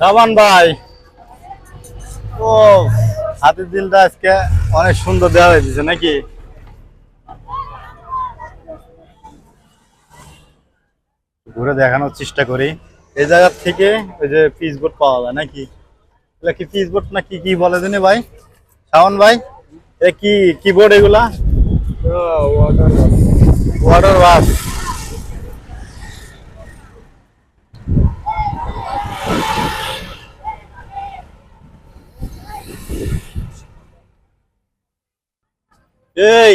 সাবান ভাই। ও হাতের দিলটা আজকে অনেক সুন্দর দেওয়া হয়েছে নাকি? ঘুরে দেখানোর চেষ্টা করি। এই জায়গা থেকে ওই যে পিস বোর্ড পাওয়া যায় নাকি? এগুলা কি পিস বোর্ড না কি কি বলে দিনে ভাই? শাওন ভাই এ কি কি বোর্ড এগুলা? Water bus. এই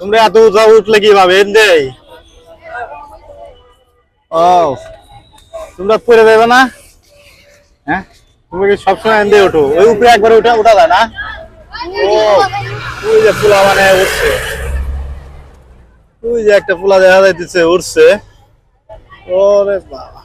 তোমরা এত উঁচা উঠলে কীভাবে এন্দে? ও তোমরা পরে দেবে না? হ্যাঁ? তুমি কি সবসময় এন্দে ওঠো? ওই উপরে একবার উঠা উঠা যায় না? ও ওই যে পোলা মানে উঠছে। ওই যে একটা পোলা দেখা যাইতেছে উঠছে ওরে বাবা।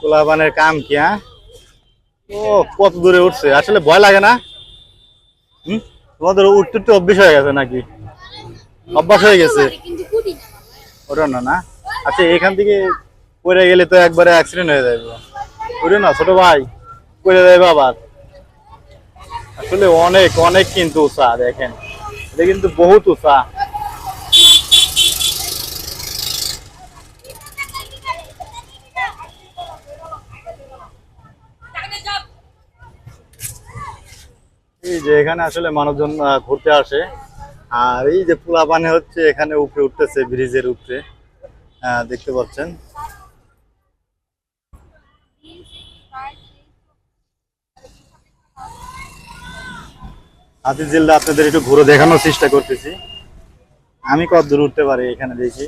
পোলাপানের কাম কি হ্যাঁ? ও, কত দূরে উঠছে? আসলে ভয় লাগে না? হুম? তোমাদের উঠতে উঠতে অভ্যাস হয়ে গেছে নাকি? অভ্যাস হয়ে গেছে। ওটা না না। আচ্ছা এখান থেকে পড়ে গেলে তো একবারে অ্যাক্সিডেন্ট হয়ে যাবে ওরে না, ছোট ভাই। পড়ে যাবে আবার। আসলে অনেক অনেক কিন্তু উঁচা দেখেন। এটা কিন্তু বহুত উঁচা এই যে এখানে আসলে মানুষজন ঘুরতে আসে। আর এই যে পোলা পানি হচ্ছে, এখানে উপরে উঠতেছে, ব্রিজের উপরে। দেখতে পাচ্ছেন। হাতির জিলটা আপনাদের একটু ঘুরে দেখানোর চেষ্টা করতেছি। আমি কত দূর উঠতে পারি এখানে দেখি।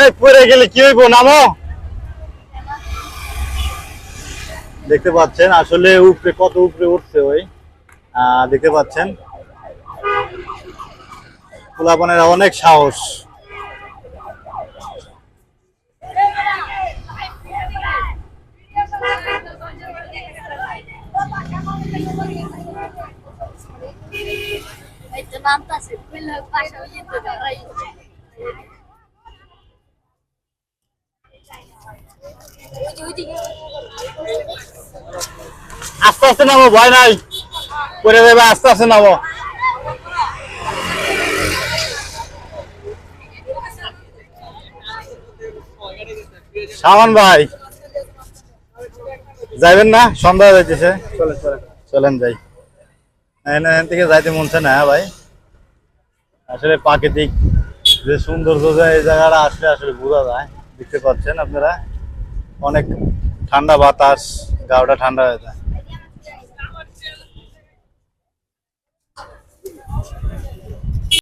এই পরে গেলে কি হইব? নামো। দেখতে পাচ্ছেন আসলে উপরে কত উপরে উঠছে ওই? দেখতে পাচ্ছেন। পোলাপানের অনেক সাহস। পাশে ওই তো দাঁড়াই আস্তে আস্তে নামো, ভয় নাই। পড়ে যাবে, আস্তে আস্তে নামো। সামান ভাই, যাইবেন না? সন্ধ্যা যাইতেছে। চলেন যাই। এখান থেকে যাইতে মনছে না হ্যাঁ ভাই? আসলে প্রাকৃতিক যে সৌন্দর্য এই জায়গাটা আসলে আসলে বোঝা যায়। দেখতে পাচ্ছেন আপনারা। অনেক ঠান্ডা বাতাস গাওটা ঠান্ডা হয়ে যায়।